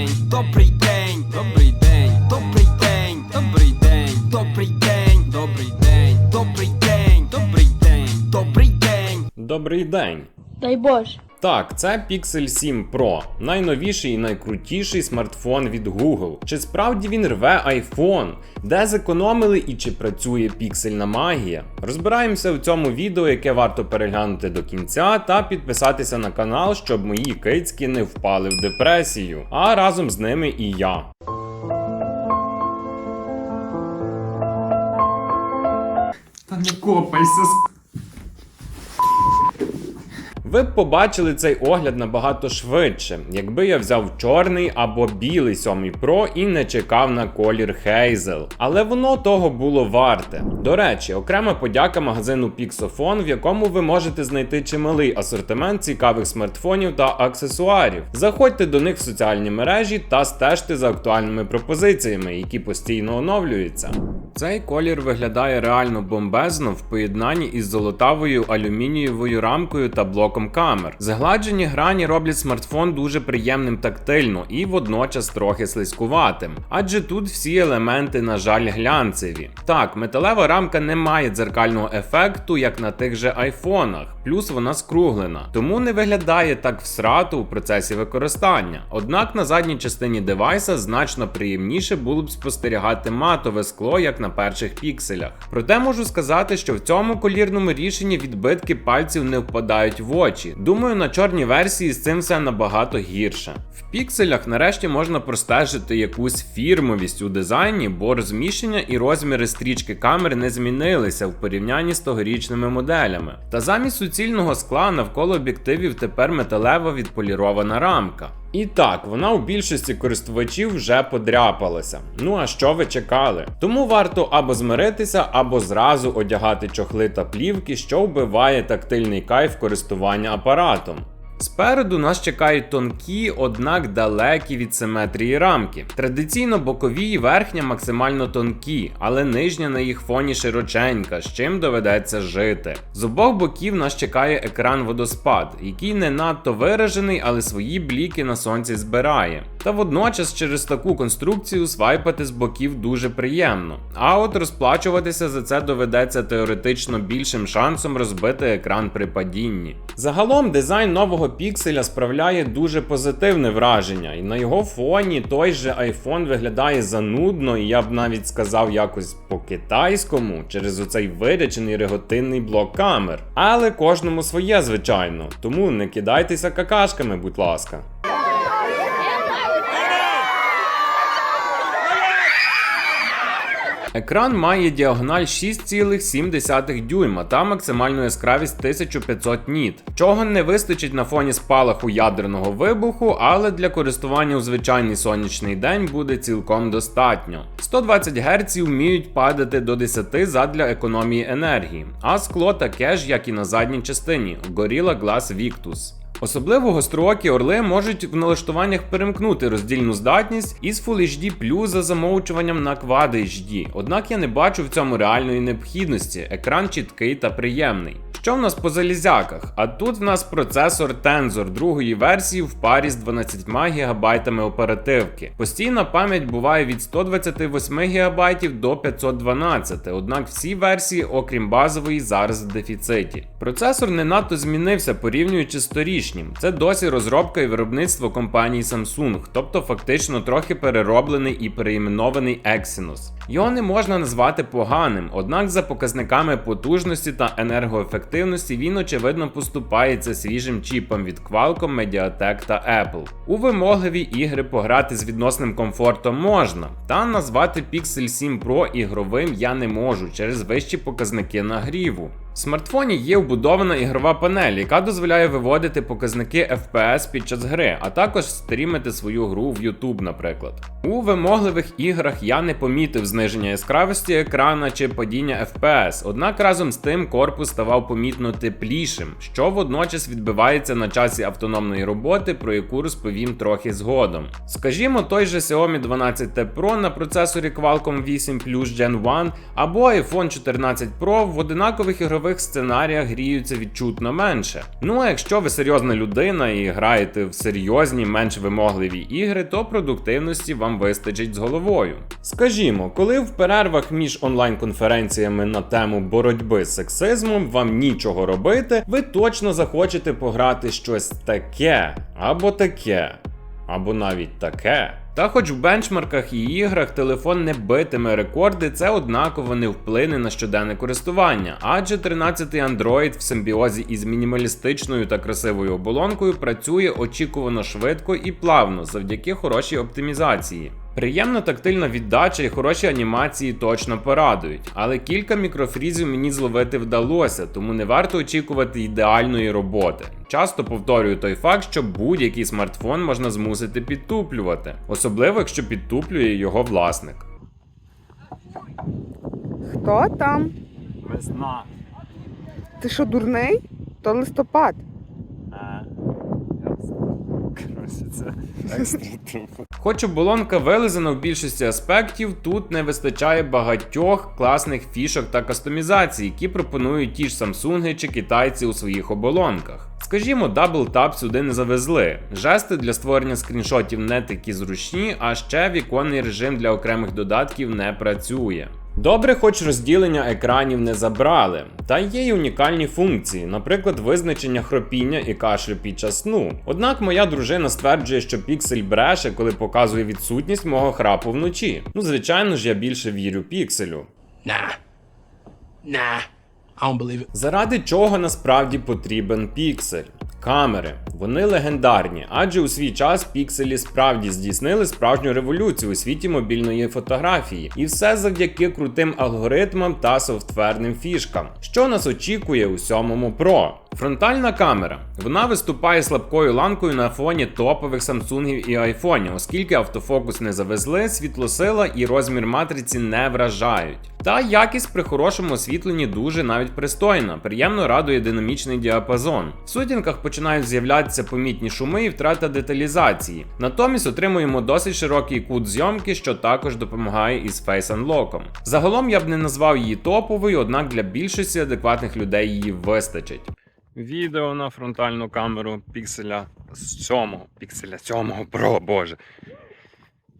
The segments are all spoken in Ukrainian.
день, добрий день, добрий день, добрий день, добрий день, добрий день, добрий день, добрий день, добрий день, добрий день. Добрий день! Дай Боже. Так, це Pixel 7 Pro, найновіший і найкрутіший смартфон від Google. Чи справді він рве iPhone? Де зекономили і чи працює піксельна магія? Розбираємося в цьому відео, яке варто переглянути до кінця, та підписатися на канал, щоб мої кицьки не впали в депресію, а разом з ними і я. Та не копайся. Ви б побачили цей огляд набагато швидше, якби я взяв чорний або білий 7 Pro і не чекав на колір Hazel. Але воно того було варте. До речі, окрема подяка магазину Pixofon, в якому ви можете знайти чималий асортимент цікавих смартфонів та аксесуарів. Заходьте до них в соціальні мережі та стежте за актуальними пропозиціями, які постійно оновлюються. Цей колір виглядає реально бомбезно в поєднанні із золотавою алюмінієвою рамкою та блоком камер. Загладжені грані роблять смартфон дуже приємним тактильно і водночас трохи слизькуватим, адже тут всі елементи, на жаль, глянцеві. Так, металева рамка не має дзеркального ефекту, як на тих же айфонах, плюс вона скруглена, тому не виглядає так всрато у процесі використання. Однак на задній частині девайса значно приємніше було б спостерігати матове скло, як на перших пікселях. Проте можу сказати, що в цьому колірному рішенні відбитки пальців не впадають в очі. Думаю, на чорній версії з цим все набагато гірше. В пікселях нарешті можна простежити якусь фірмовість у дизайні, бо розміщення і розміри стрічки камер не змінилися в порівнянні з тогорічними моделями. Та замість суцільного скла навколо об'єктивів тепер металева відполірована рамка. І так, вона у більшості користувачів вже подряпалася. Ну а що ви чекали? Тому варто або змиритися, або зразу одягати чохли та плівки, що вбиває тактильний кайф користування апаратом. Спереду нас чекають тонкі, однак далекі від симетрії рамки. Традиційно бокові і верхня максимально тонкі, але нижня на їх фоні широченька, з чим доведеться жити. З обох боків нас чекає екран водоспад, який не надто виражений, але свої бліки на сонці збирає. Та водночас через таку конструкцію свайпати з боків дуже приємно. А от розплачуватися за це доведеться теоретично більшим шансом розбити екран при падінні. Загалом дизайн нового пікселя справляє дуже позитивне враження, і на його фоні той же iPhone виглядає занудно, і я б навіть сказав якось по-китайському через оцей вирячений реготинний блок камер. Але кожному своє, звичайно, тому не кидайтеся какашками, будь ласка. Екран має діагональ 6,7 дюйма та максимальну яскравість 1500 ніт, чого не вистачить на фоні спалаху ядерного вибуху, але для користування у звичайний сонячний день буде цілком достатньо. 120 Гц вміють падати до 10 задля економії енергії, а скло таке ж, як і на задній частині Gorilla Glass Victus. Особливо гостроокі орли можуть в налаштуваннях перемкнути роздільну здатність із Full HD Plus за замовчуванням на Quad HD, однак я не бачу в цьому реальної необхідності, екран чіткий та приємний. Що в нас по залізяках? А тут в нас процесор Tensor другої версії в парі з 12 ГБ оперативки. Постійна пам'ять буває від 128 ГБ до 512, однак всі версії, окрім базової, зараз в дефіциті. Процесор не надто змінився порівнюючи з торішнім. Це досі розробка і виробництво компанії Samsung, тобто фактично трохи перероблений і переіменований Exynos. Його не можна назвати поганим, однак за показниками потужності та енергоефективності він очевидно поступається свіжим чіпом від Qualcomm, Mediatek та Apple. У вимогливі ігри пограти з відносним комфортом можна, та назвати Pixel 7 Pro ігровим я не можу через вищі показники нагріву. В смартфоні є вбудована ігрова панель, яка дозволяє виводити показники FPS під час гри, а також стрімити свою гру в YouTube, наприклад. У вимогливих іграх я не помітив зниження яскравості екрана чи падіння FPS, однак разом з тим корпус ставав помітно теплішим, що водночас відбивається на часі автономної роботи, про яку розповім трохи згодом. Скажімо, той же Xiaomi 12T Pro на процесорі Qualcomm 8 Plus Gen 1 або iPhone 14 Pro в одинакових ігрових ігрових сценаріях гріються відчутно менше. Ну а якщо ви серйозна людина і граєте в серйозні, менш вимогливі ігри, то продуктивності вам вистачить з головою. Скажімо, коли в перервах між онлайн-конференціями на тему боротьби з сексизмом вам нічого робити, ви точно захочете пограти щось таке або таке або навіть таке. Та хоч в бенчмарках і іграх телефон не битиме рекорди, це однаково не вплине на щоденне користування, адже 13-й Android в симбіозі із мінімалістичною та красивою оболонкою працює очікувано швидко і плавно завдяки хорошій оптимізації. Приємна тактильна віддача і хороші анімації точно порадують, але кілька мікрофрізів мені зловити вдалося, тому не варто очікувати ідеальної роботи. Часто повторюю той факт, що будь-який смартфон можна змусити підтуплювати, особливо якщо підтуплює його власник. Хто там? Весна. Ти що, дурний? То листопад. Це екстра тупо. Хоч оболонка вилизана в більшості аспектів, тут не вистачає багатьох класних фішок та кастомізацій, які пропонують ті ж Samsung чи китайці у своїх оболонках. Скажімо, Double Tap сюди не завезли. Жести для створення скріншотів не такі зручні, а ще віконний режим для окремих додатків не працює. Добре, хоч розділення екранів не забрали, та є й унікальні функції, наприклад, визначення хропіння і кашлю під час сну. Однак моя дружина стверджує, що піксель бреше, коли показує відсутність мого храпу вночі. Ну, звичайно ж, я більше вірю пікселю. Nah. Nah. I don't believe it. Заради чого насправді потрібен піксель? Камери. Вони легендарні, адже у свій час пікселі справді здійснили справжню революцію у світі мобільної фотографії, і все завдяки крутим алгоритмам та софтверним фішкам, що нас очікує у 7 Pro. Фронтальна камера. Вона виступає слабкою ланкою на фоні топових Samsung і iPhone, оскільки автофокус не завезли, світлосила і розмір матриці не вражають. Та якість при хорошому освітленні дуже навіть пристойна, приємно радує динамічний діапазон. В сутінках починають з'являтися помітні шуми і втрата деталізації. Натомість отримуємо досить широкий кут зйомки, що також допомагає із Face Unlock. Загалом я б не назвав її топовою, однак для більшості адекватних людей її вистачить. Відео на фронтальну камеру пікселя 7, пікселя 7 Pro, боже.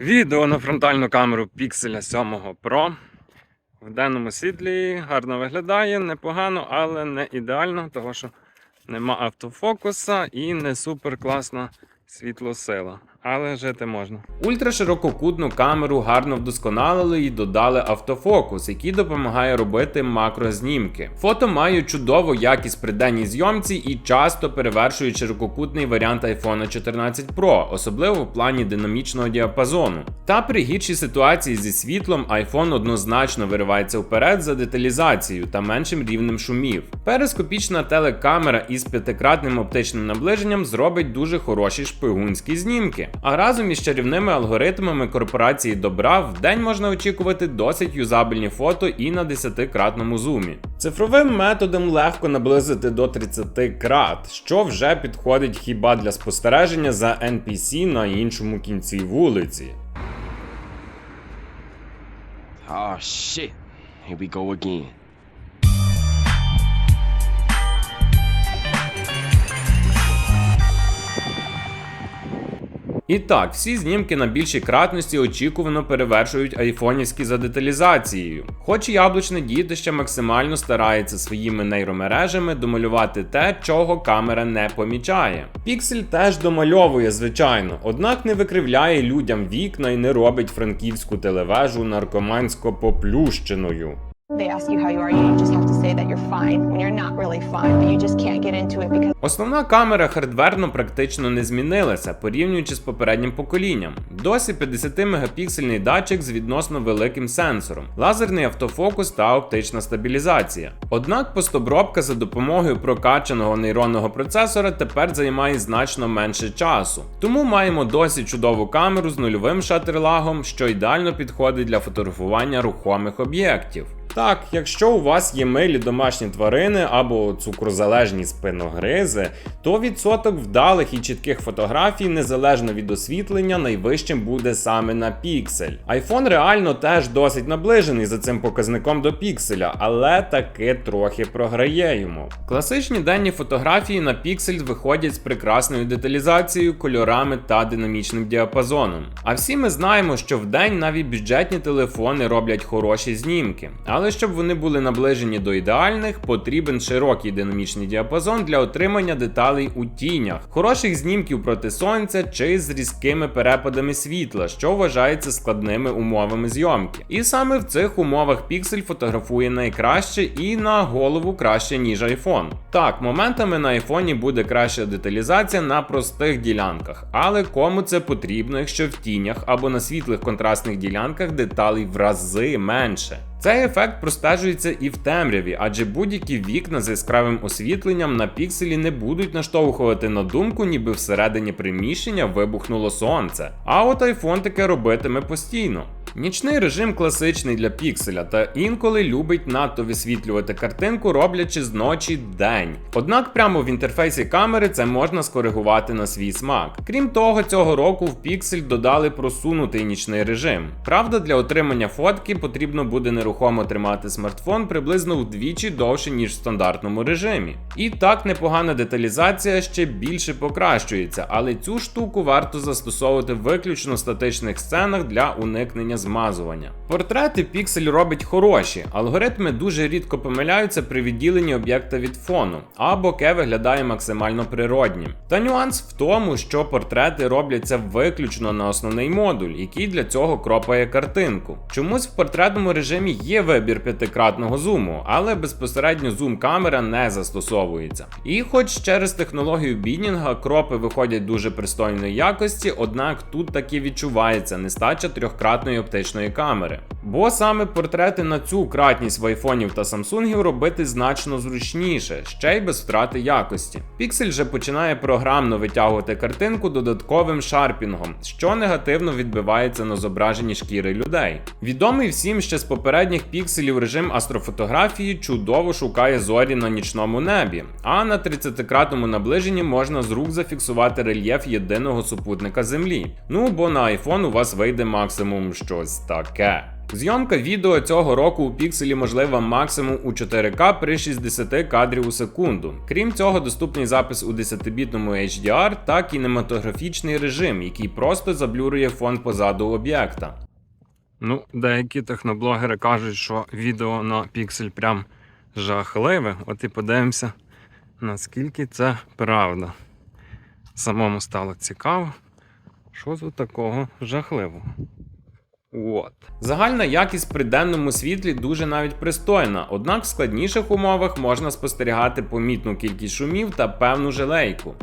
Відео на фронтальну камеру пікселя 7 Pro. В денному світлі гарно виглядає, непогано, але не ідеально, тому що нема автофокуса і не супер класна світлосила. Але жити можна. Ультраширококутну камеру гарно вдосконалили і додали автофокус, який допомагає робити макрознімки. Фото мають чудову якість при денній зйомці і часто перевершують ширококутний варіант iPhone 14 Pro, особливо в плані динамічного діапазону. Та при гіршій ситуації зі світлом iPhone однозначно виривається вперед за деталізацією та меншим рівнем шумів. Перископічна телекамера із п'ятикратним оптичним наближенням зробить дуже хороші шпигунські знімки. А разом із чарівними алгоритмами корпорації добра в день можна очікувати досить юзабельні фото і на 10-кратному зумі. Цифровим методом легко наблизити до 30 крат, що вже підходить хіба для спостереження за NPC на іншому кінці вулиці. Oh shit. Here we go again. І так, всі знімки на більшій кратності очікувано перевершують айфонівські за деталізацією. Хоч яблучне дітище максимально старається своїми нейромережами домалювати те, чого камера не помічає. Піксель теж домальовує, звичайно, однак не викривляє людям вікна і не робить франківську телевежу наркомансько поплющеною. Основна камера хардверно практично не змінилася, порівнюючи з попереднім поколінням. Досі 50-мегапіксельний датчик з відносно великим сенсором, лазерний автофокус та оптична стабілізація. Однак постобробка за допомогою прокачаного нейронного процесора тепер займає значно менше часу. Тому маємо досить чудову камеру з нульовим шатерлагом, що ідеально підходить для фотографування рухомих об'єктів. Так, якщо у вас є милі домашні тварини або цукрозалежні спиногризи, то відсоток вдалих і чітких фотографій, незалежно від освітлення, найвищим буде саме на піксель. iPhone реально теж досить наближений за цим показником до пікселя, але таки трохи програє йому. Класичні денні фотографії на піксель виходять з прекрасною деталізацією, кольорами та динамічним діапазоном. А всі ми знаємо, що вдень навіть бюджетні телефони роблять хороші знімки. Але щоб вони були наближені до ідеальних, потрібен широкий динамічний діапазон для отримання деталей у тінях, хороших знімків проти сонця чи з різкими перепадами світла, що вважається складними умовами зйомки. І саме в цих умовах піксель фотографує найкраще і на голову краще, ніж iPhone. Так, моментами на айфоні буде краща деталізація на простих ділянках, але кому це потрібно, якщо в тінях або на світлих контрастних ділянках деталей в рази менше. Цей ефект простежується і в темряві, адже будь-які вікна з яскравим освітленням на пікселі не будуть наштовхувати на думку, ніби всередині приміщення вибухнуло сонце. А от iPhone таке робитиме постійно. Нічний режим класичний для пікселя, та інколи любить надто висвітлювати картинку, роблячи з ночі день. Однак прямо в інтерфейсі камери це можна скоригувати на свій смак. Крім того, цього року в піксель додали просунутий нічний режим. Правда, для отримання фотки потрібно буде нерухомо тримати смартфон приблизно вдвічі довше, ніж в стандартному режимі. І так непогана деталізація ще більше покращується, але цю штуку варто застосовувати виключно в статичних сценах для уникнення змазування. Портрети Pixel робить хороші, алгоритми дуже рідко помиляються при відділенні об'єкта від фону, а боке виглядає максимально природнім. Та нюанс в тому, що портрети робляться виключно на основний модуль, який для цього кропає картинку. Чомусь в портретному режимі є вибір п'ятикратного зуму, але безпосередньо зум камера не застосовується. І хоч через технологію бінінга кропи виходять дуже пристойної якості, однак тут таки відчувається нестача трьохкратної оптичної камери. Бо саме портрети на цю кратність в айфонів та самсунгів робити значно зручніше, ще й без втрати якості. Pixel же починає програмно витягувати картинку додатковим шарпінгом, що негативно відбивається на зображенні шкіри людей. Відомий всім ще з попередніх пікселів режим астрофотографії чудово шукає зорі на нічному небі, а на 30-кратному наближенні можна з рук зафіксувати рельєф єдиного супутника Землі. Ну бо на iPhone у вас вийде максимум щось таке. Зйомка відео цього року у пікселі можлива максимум у 4К при 60 кадрів у секунду. Крім цього, доступний запис у 10-бітному HDR та кінематографічний режим, який просто заблюрує фон позаду об'єкта. Ну, деякі техноблогери кажуть, що відео на піксель прям жахливе. От і подивимося, наскільки це правда. Самому стало цікаво, що тут такого жахливого. От. Загальна якість при денному світлі дуже навіть пристойна, однак в складніших умовах можна спостерігати помітну кількість шумів та певну желейку.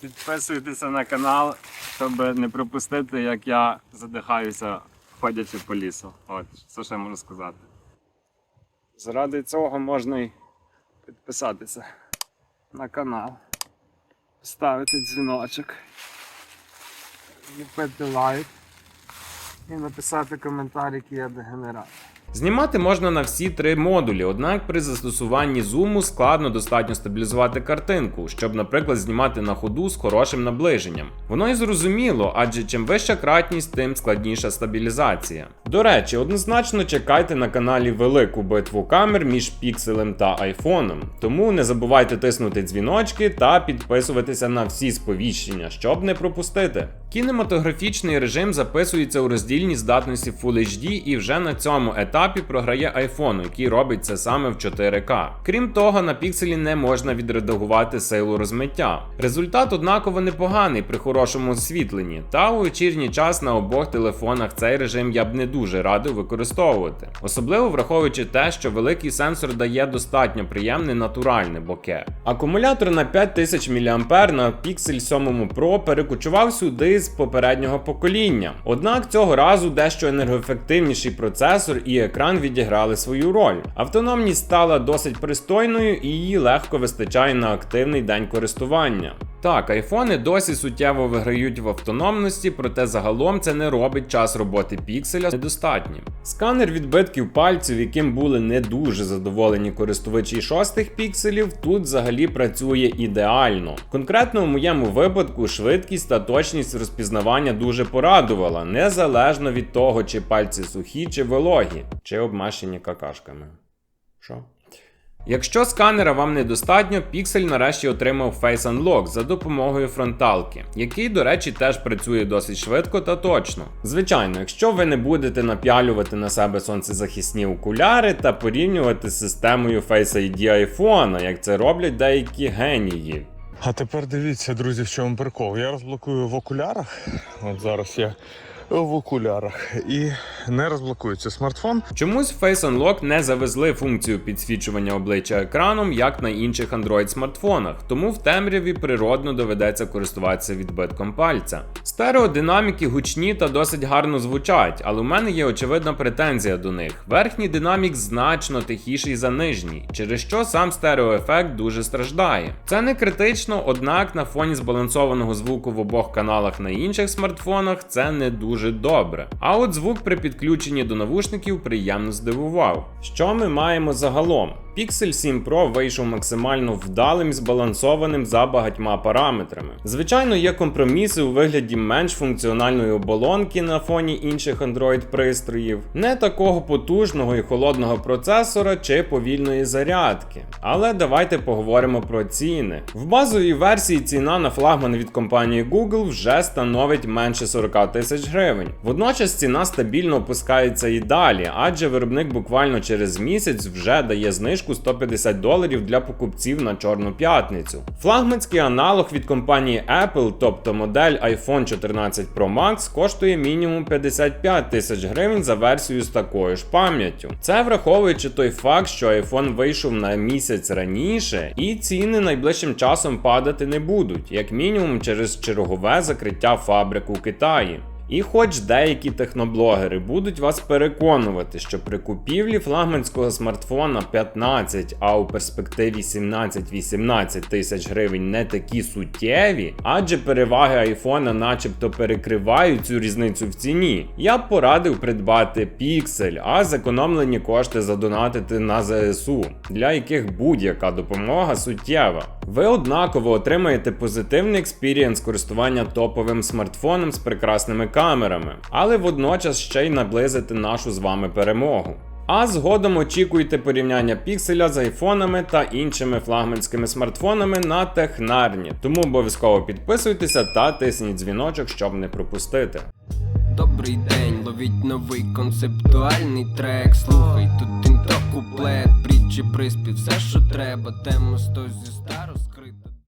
Підписуйтеся на канал, щоб не пропустити, як я задихаюся, ходячи по лісу. От, що ще можу сказати. Заради цього можна й підписатися на канал, ставити дзвіночок, відпити лайк і написати коментар, який я дегенерат. Знімати можна на всі три модулі, однак при застосуванні зуму складно достатньо стабілізувати картинку, щоб, наприклад, знімати на ходу з хорошим наближенням. Воно і зрозуміло, адже чим вища кратність, тим складніша стабілізація. До речі, однозначно чекайте на каналі велику битву камер між пікселем та айфоном. Тому не забувайте тиснути дзвіночки та підписуватися на всі сповіщення, щоб не пропустити. Кінематографічний режим записується у роздільній здатності Full HD і вже на цьому етапі програє iPhone, який робить це саме в 4К. Крім того, на пікселі не можна відредагувати силу розмиття. Результат однаково непоганий при хорошому освітленні, та у вечірній час на обох телефонах цей режим я б не дуже радив використовувати. Особливо враховуючи те, що великий сенсор дає достатньо приємне натуральне боке. Акумулятор на 5000 мАh на Pixel 7 Pro перекочував сюди з попереднього покоління. Однак цього разу дещо енергоефективніший процесор і екран відіграли свою роль. Автономність стала досить пристойною і її легко вистачає на активний день користування. Так, айфони досі суттєво виграють в автономності, проте загалом це не робить час роботи пікселя недостатнім. Сканер відбитків пальців, яким були не дуже задоволені користувачі шостих пікселів, тут взагалі працює ідеально. Конкретно у моєму випадку швидкість та точність розпізнавання дуже порадувала, незалежно від того, чи пальці сухі чи вологі, чи обмашені какашками. Що? Якщо сканера вам недостатньо, Pixel нарешті отримав Face Unlock за допомогою фронталки, який, до речі, теж працює досить швидко та точно. Звичайно, якщо ви не будете напялювати на себе сонцезахисні окуляри та порівнювати з системою Face ID iPhone, як це роблять деякі генії. А тепер дивіться, друзі, в чому прикол. Я розблокую в окулярах. От зараз я в окулярах і не розблокується смартфон. Чомусь Face Unlock не завезли функцію підсвічування обличчя екраном, як на інших Android смартфонах, тому в темряві природно доведеться користуватися відбитком пальця. Стереодинаміки гучні та досить гарно звучать, але у мене є очевидна претензія до них. Верхній динамік значно тихіший за нижній, через що сам стереоефект дуже страждає. Це не критично, однак на фоні збалансованого звуку в обох каналах на інших смартфонах це не дуже добре. А от звук при підключенні до навушників приємно здивував. Що ми маємо загалом? Pixel 7 Pro вийшов максимально вдалим і збалансованим за багатьма параметрами. Звичайно, є компроміси у вигляді менш функціональної оболонки на фоні інших Android пристроїв, не такого потужного і холодного процесора чи повільної зарядки. Але давайте поговоримо про ціни. В базовій версії ціна на флагман від компанії Google вже становить менше 40 тисяч гривень. Водночас ціна стабільно опускається і далі, адже виробник буквально через місяць вже дає знижку 150 доларів для покупців на Чорну п'ятницю. Флагманський аналог від компанії Apple, тобто модель iPhone 14 Pro Max, коштує мінімум 55 тисяч гривень за версію з такою ж пам'яттю. Це враховуючи той факт, що iPhone вийшов на місяць раніше, і ціни найближчим часом падати не будуть, як мінімум через чергове закриття фабрик у Китаї. І хоч деякі техноблогери будуть вас переконувати, що при купівлі флагманського смартфона 15, а у перспективі 17-18 тисяч гривень не такі суттєві, адже переваги айфона начебто перекривають цю різницю в ціні, я б порадив придбати Pixel, а зекономлені кошти задонатити на ЗСУ, для яких будь-яка допомога суттєва. Ви однаково отримаєте позитивний експірієнс користування топовим смартфоном з прекрасними камерами, але водночас ще й наблизити нашу з вами перемогу. А згодом очікуйте порівняння пікселя з айфонами та іншими флагманськими смартфонами на технарні. Тому обов'язково підписуйтеся та тисніть дзвіночок, щоб не пропустити. Добрий день, ловіть новий концептуальний трек. Слухай, тут куплет, притчі, приспів, все, що треба, тему сто зі ста.